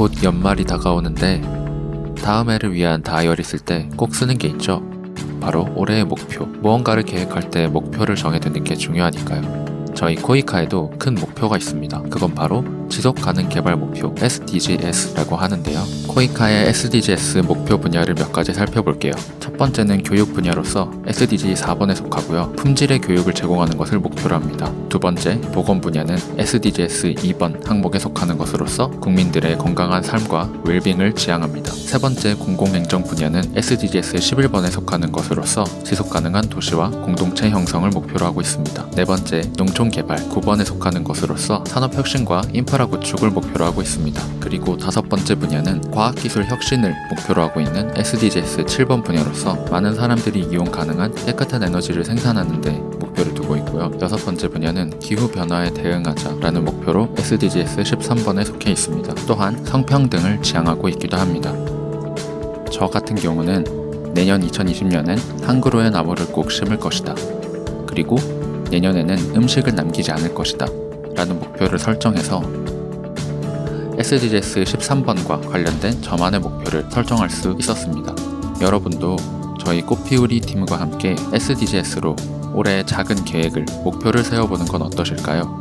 곧 연말이 다가오는데 다음 해를 위한 다이어리 쓸 때 꼭 쓰는 게 있죠. 바로 올해의 목표. 무언가를 계획할 때 목표를 정해두는 게 중요하니까요. 저희 코이카에도 큰 목표가 있습니다. 그건 바로 지속 가능 개발 목표 SDGs라고 하는데요. 코이카의 SDGs 목표 분야를 몇 가지 살펴볼게요. 첫 번째는 교육 분야로서 SDG 4번에 속하고요. 품질의 교육을 제공하는 것을 목표로 합니다. 두 번째, 보건 분야는 SDGs 2번 항목에 속하는 것으로서 국민들의 건강한 삶과 웰빙을 지향합니다. 세 번째, 공공행정 분야는 SDGs 11번에 속하는 것으로서 지속 가능한 도시와 공동체 형성을 목표로 하고 있습니다. 네 번째, 농촌 개발 9번에 속하는 것으로서 산업 혁신과 인프라 구축을 목표로 하고 있습니다. 그리고 다섯 번째 분야는 과학기술 혁신을 목표로 하고 있는 SDGs 7번 분야로서 많은 사람들이 이용 가능한 깨끗한 에너지를 생산하는 데 목표를 두고 있고요. 여섯 번째 분야는 기후 변화에 대응하자라는 목표로 SDGs 13번에 속해 있습니다. 또한 성평등을 지향하고 있기도 합니다. 저 같은 경우는 내년 2020년엔 한그로의 나무를 꼭 심을 것이다. 그리고 내년에는 음식을 남기지 않을 것이다. 라는 목표를 설정해서 SDGs 13번과 관련된 저만의 목표를 설정할 수 있었습니다. 여러분도 저희 꽃피우리 팀과 함께 SDGs로 올해 작은 계획을, 목표를 세워보는 건 어떠실까요?